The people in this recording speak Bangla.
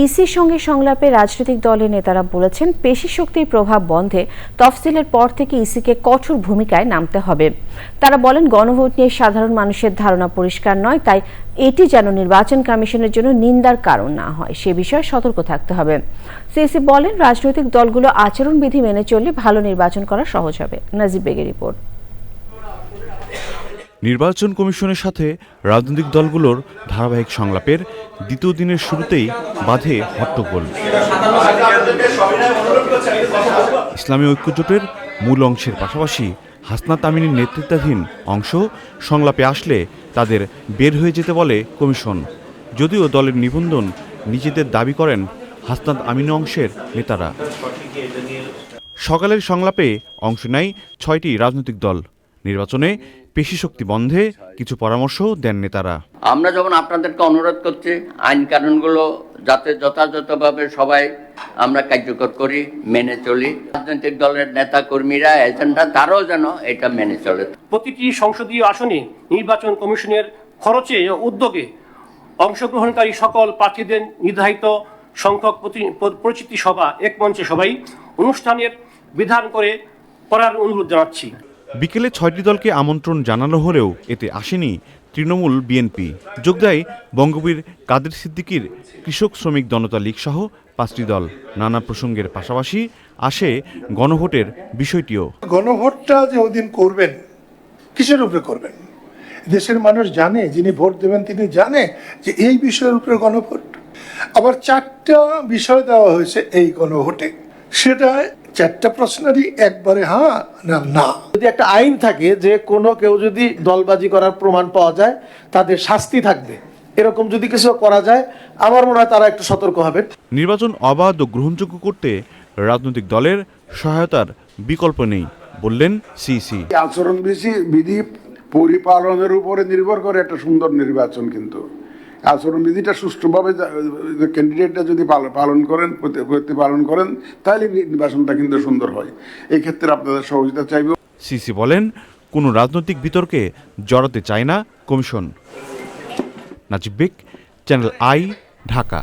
ইসির সঙ্গে সংলাপে রাজনৈতিক দলের নেতারা বলেছেন, পেশি শক্তির প্রভাব বন্ধে তফসিলের পর থেকে ইসিকে কঠোর ভূমিকায় নামতে হবে। তারা বলেন, গণভোট নিয়ে সাধারণ মানুষের ধারণা পরিষ্কার নয়, তাই এটি যেন নির্বাচন কমিশনের জন্য নিন্দার কারণ না হয়। সে বিষয়ে সতর্ক থাকতে হবে। সিসি বলেন, রাজনৈতিক দলগুলো আচরণবিধি মেনে চললে ভালো নির্বাচন করা সহজ হবে। নাজিব বেগের রিপোর্ট। নির্বাচন কমিশনের সাথে রাজনৈতিক দলগুলোর ধারাবাহিক সংলাপের দ্বিতীয় দিনের শুরুতেই বাধে হট্টগোল। ইসলামী ঐক্যজোটের মূল অংশের পাশাপাশি হাসনাত আমিনীর নেতৃত্বাধীন অংশ সংলাপে আসলে তাদের বের হয়ে যেতে বলে কমিশন। যদিও দলের নিবন্ধন নিজেদের দাবি করেন হাসনাত আমিন অংশের নেতারা। সকালের সংলাপে অংশ নেয় ছয়টি রাজনৈতিক দল। নির্বাচনে পেশি শক্তি বন্ধে কিছু পরামর্শ দেন নেতারা আমরা যখন আপনাদেরকে অনুরোধ করছি আইন কানুনগুলো যাতে যথাযথভাবে সবাই আমরা কার্যকর করি মেনে চলি রাজনৈতিক দলের নেতা কর্মীরা এজেন্ডা তারাও যেন এটা মেনে চলে। প্রতিটি সংসদীয় আসনে নির্বাচন কমিশনের খরচে ও উদ্যোগে অংশগ্রহণকারী সকল প্রার্থীদের নির্ধারিত সংখ্যক প্রতি- পরিচিতি সভা এক মঞ্চে সবাই অনুষ্ঠানের বিধান করে করার অনুরোধ জানাচ্ছি। বিকেলে ছয়টি দলকে আমন্ত্রণ জানানো হলেও এতে আসেনি তৃণমূল বিএনপি। যোগ দেয় বঙ্গবীর কাদের সিদ্দিকীর কৃষক শ্রমিক জনতা লীগ সহ পাঁচটি দল। নানা প্রসঙ্গের পাশাপাশি আসে গণভোটের বিষয়টিও। গণভোটটা যে ওদিন করবেন, কিসের উপরে করবেন? দেশের মানুষ জানে, যিনি ভোট দেবেন তিনি জানে যে এই বিষয়ের উপরে গণভোট। আবার চারটা বিষয় দেওয়া হয়েছে এই গণভোটে। সেটা চারটা প্রশ্নেরই একবারে হ্যাঁ না না। যদি একটা আইন থাকে যে কোনো কেউ যদি দলবাজি করার প্রমাণ পাওয়া যায় তাদের শাস্তি থাকবে। এরকম যদি কিছু করা যায় আমার মনে হয় তারা একটু সতর্ক হবেন নির্বাচন অবাধ ও গ্রহণযোগ্য করতে রাজনৈতিক দলের সহায়তার বিকল্প নেই বললেন সিসি আচরণ বিধি বিধি পরিপালনের উপরে নির্ভর করে একটা সুন্দর নির্বাচন কিন্তু। আচরণ বিধিটা সুষ্ঠুভাবে ক্যান্ডিডেটটা যদি পালন করেন পালন করেন, তাহলে নির্বাচনটা কিন্তু সুন্দর হয়। এই ক্ষেত্রে আপনাদের সহযোগিতা চাইব। সিসি বলেন, কোনো রাজনৈতিক বিতর্কে জড়াতে চায় না commission. Najib Beg, channel I, Dhaka.